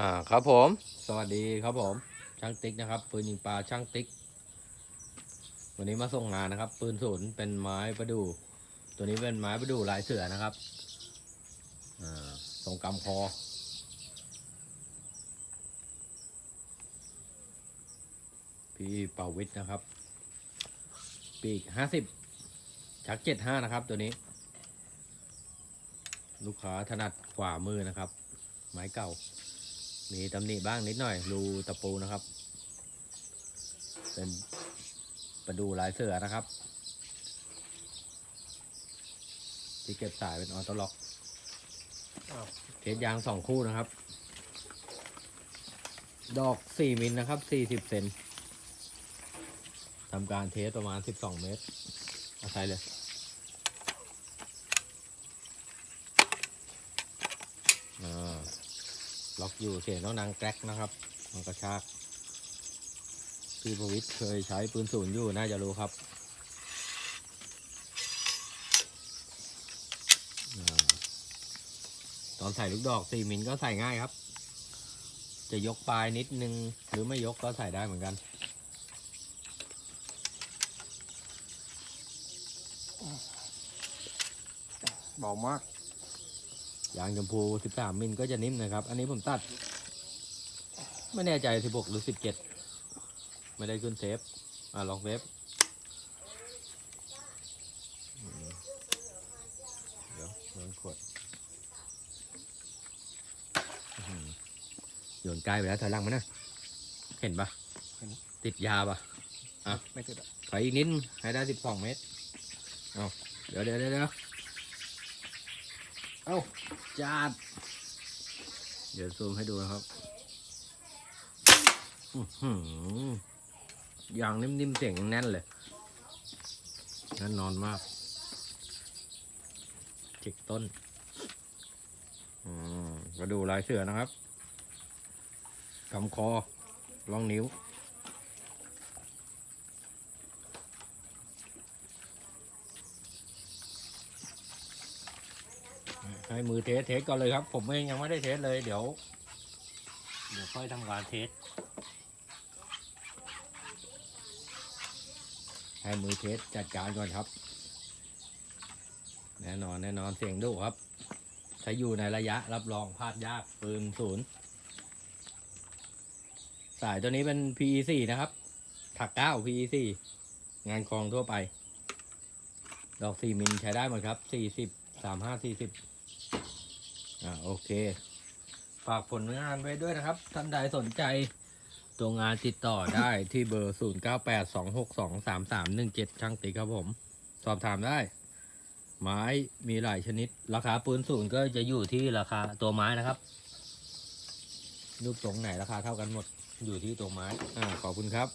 อ่าครับผม สวัสดีครับผม ช่างติ๊กนะครับปืนยิงปลาช่างติ๊ก วันนี้มาส่งงานนะครับ ปืนศูนย์เป็นไม้ประดู่ตัวนี้เป็นไม้ประดู่ลายเสือนะครับอ่าตรงกำคอพี่เปาวิทย์นะครับ ปีกห้าสิบชักเจ็ดห้านะครับ ตัวนี้ ลูกค้าถนัดขวามือนะครับ ไม้เก่า มีตำหนิบ้างนิดหน่อย รูตะปูนะครับ เป็นประดูลายเสือนะครับ ที่เก็บสายเป็นออโต้ล็อกเทสยางสองคู่นะครับ ดอกสี่มิลนะครับสี่สิบเซนทำการเทสประมาณสิบสองเมตรเอาใส่เลย อ่า ล็อกอยู่เสียงต้องนางแกรกนะครับมันกระชากพี่ประวิทย์เคยใช้ปืนศูนย์อยู่น่าจะรู้ครับอตอนใส่ลูกดอกสี่มิลก็ใส่ง่ายครับ จะยกปลายนิดนึง หรือไม่ยกก็ใส่ได้เหมือนกันเบามาก ยางชมพู 13 มิลก็จะนิ่มนะครับ อันนี้ผมตัด ไม่แน่ใจ 16 หรือ 17 ไม่ได้ขึ้นเซฟ อ่าลองเซฟอืมเดี๋ยวโดนขวดอื้อหือโยนใกล้ไปแล้วถอยหลังมานะ เห็นปะเห็นติดยาปะอะไม่ติดอะถอยอีกนิดให้ได้ 12 เมตร เอาเดี๋ยวเดี๋ยวเดี๋ยว เอาจาด เดี๋ยวซูมให้ดูนะครับอื้อหือยางนิ่มๆเสียงยังแน่นเลยแน่นนอนมากจิกต้นอืมกระดูลายเสือนะครับกำคอลองนิ้ว ให้มือเทสเทสก่อนเลยครับ ผมเองยังไม่ได้เทสเลยเดี๋ยว เดี๋ยวค่อยทำการเทสให้มือเทสจัดการก่อนครับ แน่นอนแน่นอนเสียงดุครับ ถ้าอยู่ในระยะรับรองพลาดยากปืนศูนย์สายตัวนี้เป็น PE4 นะครับ ถักเก้า PE4 งานคลองทั่วไป ดอก4มิลใช้ได้หมดครับ40 35 40 อ่าโอเค ฝากผลงานไว้ด้วยนะครับ ท่านใดสนใจตัวงานติดต่อได้ที่เบอร์ 0 9 8 2 6 2 3 3 1 7 ช่างติครับผม สอบถามได้ ไม้มีหลายชนิด ราคาปืนศูนย์ก็จะอยู่ที่ราคาตัวไม้นะครับ รูปทรงไหนราคาเท่ากันหมดอยู่ที่ตัวไม้ อ่า ขอบคุณครับ